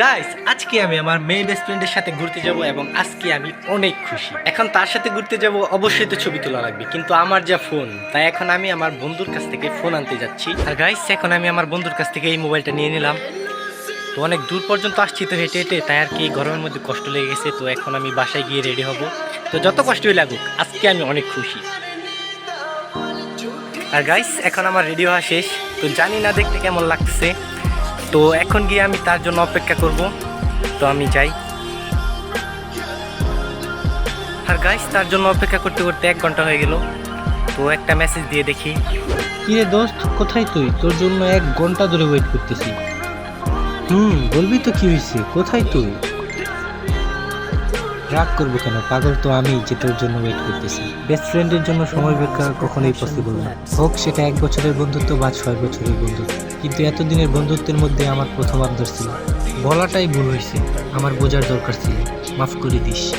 Guys আজকে আমি আমার মেয়ে বেস্ট ফ্রেন্ডের সাথে ঘুরতে যাব এবং আজকে আমি অনেক খুশি। এখন তার সাথে ঘুরতে যাব, অবশ্যই তো ছবি তোলা লাগবে, কিন্তু আমার যা ফোন তাই এখন আমি আমার বন্ধুর কাছ থেকে ফোন আনতে যাচ্ছি। আর গাইস এখন আমি আমার বন্ধুর কাছ থেকে এই মোবাইলটা নিয়ে নিলাম। তো অনেক দূর পর্যন্ত আসছি তো হেঁটে হেঁটে, তাই আর কি গরমের মধ্যে কষ্ট লেগে গেছে, তো এখন আমি বাসায় গিয়ে রেডি হব। তো যত কষ্টই লাগুক, আজকে আমি অনেক খুশি। আর গাইস এখন আমার রেডি হওয়া শেষ। তো জানি না দেখতে কেমন লাগতেছে। তো এখন গিয়ে আমি তার জন্য অপেক্ষা করব। তো আমি যাই। আর গাইস তার জন্য অপেক্ষা করতে করতে এক ঘণ্টা হয়ে গেল। তো একটা মেসেজ দিয়ে দেখি। কিরে দোস্ত, কোথায় তুই? তোর জন্য এক ঘণ্টা ধরে ওয়েট করতেছি। হুম, বলবি তো কি হয়েছে কোথায় তুই? রাগ করব কেন? পাগল তো আমি যে তোর জন্য ওয়েট করতেছি। বেস্ট ফ্রেন্ডের জন্য সময় বের করা কখনোই পসিবল না। হোক, সেটা এক বছরের বন্ধুত্ব বা ছয় বছরের বন্ধুত্ব। কিন্তু এতদিনের বন্ধুত্বের মধ্যে আমার প্রথম আবদার ছিল। বলাটাই ভুল হয়েছে। আমার বোঝার দরকার ছিল। মাফ করে দিস।